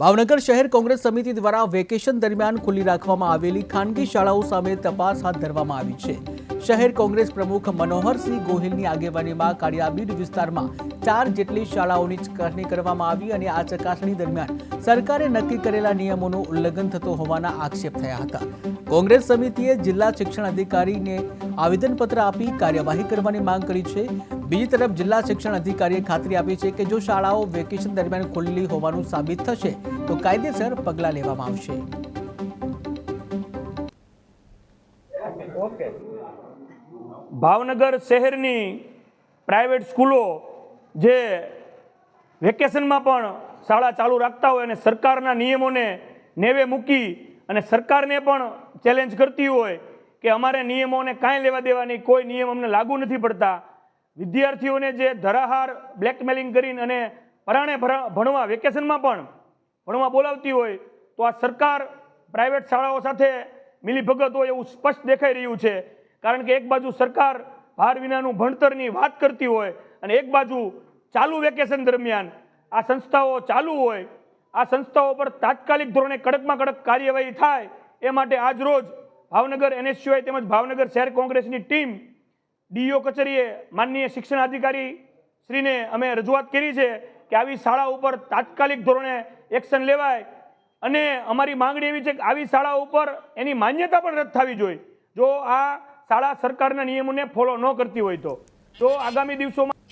ભાવનગર શહેર કોંગ્રેસ સમિતિ દ્વારા વેકેશન દરમિયાન ખુલ્લી રાખવામાં આવેલી ખાનગી શાળાઓ સામે તપાસ હાથ ધરવામાં આવી છે. શહેર કોંગ્રેસ પ્રમુખ મનોહરસિંહ ગોહિલની આગેવાનીમાં કાળિયાબીડ વિસ્તારમાં ચાર જેટલી શાળાઓની ચકાસણી કરવામાં આવી અને આ ચકાસણી દરમિયાન સરકારે નક્કી કરેલા નિયમોનું ઉલ્લંઘન થતો હોવાના આક્ષેપ થયા હતા. કોંગ્રેસ સમિતિએ જિલ્લા શિક્ષણ અધિકારીને આવેદનપત્ર આપી કાર્યવાહી કરવાની માંગ કરી છે. બીજી તરફ જિલ્લા શિક્ષણ અધિકારીએ ખાતરી આપી છે કે જો શાળાઓ વેકેશન દરમિયાન ખુલ્લી હોવાનું સાબિત થશે, તો કાયદેસર પગલાં લેવામાં આવશે. ઓકે. ભાવનગર શહેરની પ્રાઇવેટ સ્કૂલો જે વેકેશનમાં પણ શાળા ચાલુ રાખતા હોય અને સરકારના નિયમોને નેવે મૂકી અને સરકારને પણ ચેલેન્જ કરતી હોય કે અમારે નિયમોને કાંઈ લેવા દેવાની કોઈ નિયમ અમને લાગુ નથી પડતા. વિદ્યાર્થીઓને જે ધરાહાર બ્લેકમેલિંગ કરીને અને પરાણે ભણવા વેકેશનમાં પણ ભણવા બોલાવતી હોય તો આ સરકાર પ્રાઇવેટ શાળાઓ સાથે મિલીભગત હોય એવું સ્પષ્ટ દેખાઈ રહ્યું છે. કારણ કે એક બાજુ સરકાર ભાર વિનાનું ભણતરની વાત કરતી હોય અને એક બાજુ ચાલુ વેકેશન દરમિયાન આ સંસ્થાઓ ચાલુ હોય, આ સંસ્થાઓ પર તાત્કાલિક ધોરણે કડકમાં કડક કાર્યવાહી થાય, એ માટે આજ રોજ ભાવનગર એનએસયુઆઈ તેમજ ભાવનગર શહેર કોંગ્રેસની ટીમ ડીઓ કચેરીએ માનનીય શિક્ષણ અધિકારી શ્રીને અમે રજૂઆત કરી છે કે આવી શાળા ઉપર તાત્કાલિક ધોરણે એક્શન લેવાય અને અમારી માંગણી એવી છે કે આવી શાળા ઉપર એની માન્યતા પણ રદ થવી જોઈએ. જો આ શાળા સરકારના નિયમોને ફોલો ન કરતી હોય તો. તો આગામી દિવસોમાં